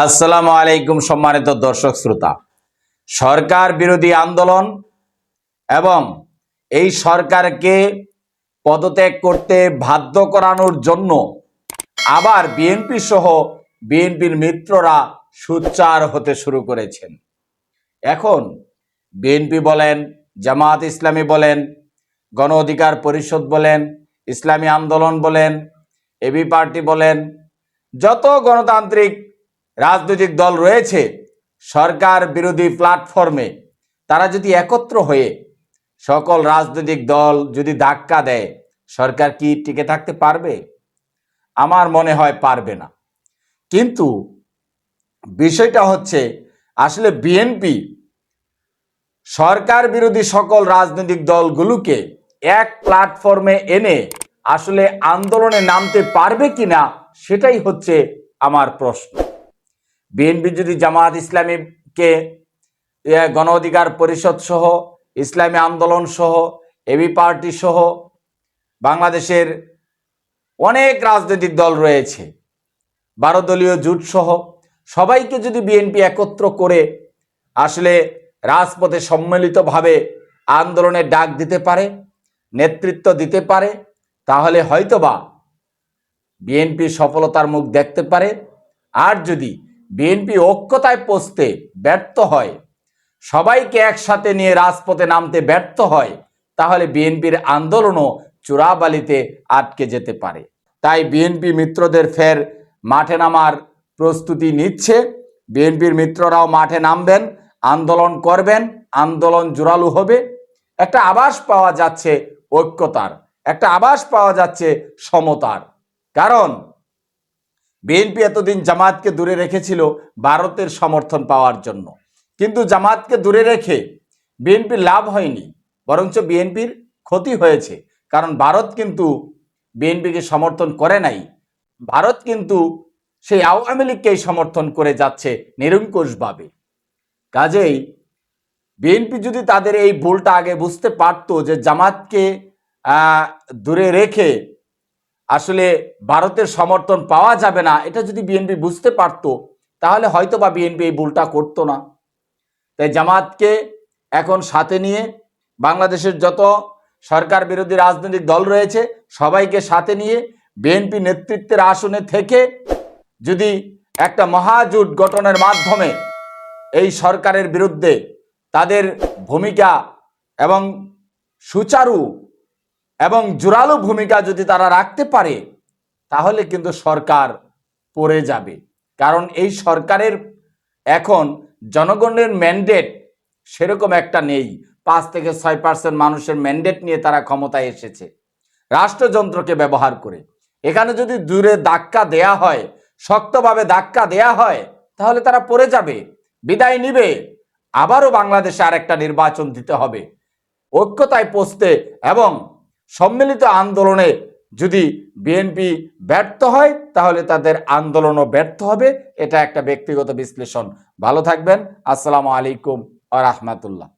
আসসালামু আলাইকুম সম্মানিত দর্শক শ্রোতা। সরকার বিরোধী আন্দোলন এবং এই সরকারকে পদত্যাগ করতে বাধ্য করানোর জন্য আবার বিএনপি সহ বিএনপির মিত্ররা সুচ্চার হতে শুরু করেছেন। এখন বিএনপি বলেন, জামাত ইসলামী বলেন, গণ অধিকার পরিষদ বলেন, ইসলামী আন্দোলন বলেন, এবি পার্টি বলেন, যত গণতান্ত্রিক রাজনৈতিক দল রয়েছে, সরকার বিরোধী প্ল্যাটফর্মে তারা যদি একত্র হয়ে সকল রাজনৈতিক দল যদি ধাক্কা দেয়, সরকার কি টিকে থাকতে পারবে? আমার মনে হয় পারবে না। কিন্তু বিষয়টা হচ্ছে, আসলে বিএনপি সরকার বিরোধী সকল রাজনৈতিক দলগুলোকে এক প্ল্যাটফর্মে এনে আসলে আন্দোলনে নামতে পারবে কিনা, সেটাই হচ্ছে আমার প্রশ্ন। বিএনপি যদি জামাত ইসলামীকে গণ অধিকার পরিষদ সহ, ইসলামী আন্দোলন সহ, এবি পার্টি সহ, বাংলাদেশের অনেক রাজনৈতিক দল রয়েছে বারো দলীয় জোট সহ, সবাইকে যদি বিএনপি একত্র করে আসলে রাজপথে সম্মিলিতভাবে আন্দোলনের ডাক দিতে পারে, নেতৃত্ব দিতে পারে, তাহলে হয়তোবা বিএনপি সফলতার মুখ দেখতে পারে। আর যদি বিএনপি ঐক্যতায় পৌঁছতে ব্যর্থ হয়। সবাইকে একসাথে নিয়ে রাজপথে নামতে ব্যর্থ হয়, তাহলে বিএনপির আন্দোলনও চূড়াবালিতে আটকে যেতে পারে। তাই বিএনপি মিত্রদের ফের মাঠে নামার প্রস্তুতি নিচ্ছে। বিএনপির মিত্ররাও মাঠে নামবেন, আন্দোলন করবেন, আন্দোলন জোরালো হবে। একটা আবাস পাওয়া যাচ্ছে ঐক্যতার, একটা আবাস পাওয়া যাচ্ছে সমতার। কারণ বিএনপি এতদিন জামাতকে দূরে রেখেছিল ভারতের সমর্থন পাওয়ার জন্য। কিন্তু জামাতকে দূরে রেখে বিএনপির লাভ হয়নি, বরঞ্চ বিএনপির ক্ষতি হয়েছে। কারণ ভারত কিন্তু বিএনপিকে সমর্থন করে নাই। ভারত কিন্তু সেই আওয়ামী লীগকেই সমর্থন করে যাচ্ছে নিরঙ্কুশভাবে। কাজেই বিএনপি যদি তাদের এই ভুলটা আগে বুঝতে পারতো যে জামাতকে দূরে রেখে আসলে ভারতের সমর্থন পাওয়া যাবে না, এটা যদি বিএনপি বুঝতে পারতো, তাহলে হয়তো বা বিএনপি এই ভুলটা করতো না। তাই জামাতকে এখন সাথে নিয়ে বাংলাদেশের যত সরকার বিরোধী রাজনৈতিক দল রয়েছে, সবাইকে সাথে নিয়ে বিএনপি নেতৃত্বের আসনে থেকে যদি একটা মহাজোট গঠনের মাধ্যমে এই সরকারের বিরুদ্ধে তাদের ভূমিকা এবং সুচারু এবং জোরালো ভূমিকা যদি তারা রাখতে পারে, তাহলে কিন্তু সরকার পড়ে যাবে। কারণ এই সরকারের এখন জনগণের ম্যান্ডেট সেরকম একটা নেই। পাঁচ থেকে ছয় পার্সেন্ট মানুষের ম্যান্ডেট নিয়ে তারা ক্ষমতায় এসেছে। রাষ্ট্রযন্ত্রকে ব্যবহার করে। এখানে যদি দূরে ধাক্কা দেয়া হয়, শক্তভাবে ধাক্কা দেয়া হয়, তাহলে তারা পড়ে যাবে, বিদায় নিবে। আবারও বাংলাদেশে আরেকটা নির্বাচন দিতে হবে। ঐক্যতায় পৌঁছতে এবং সম্মিলিত আন্দোলনে যদি বিএনপি ব্যর্থ হয়, তাহলে তাদের আন্দোলনও ব্যর্থ হবে। এটা একটা ব্যক্তিগত বিশ্লেষণ। ভালো থাকবেন। আসসালামু আলাইকুম আ রহমতুল্লাহ।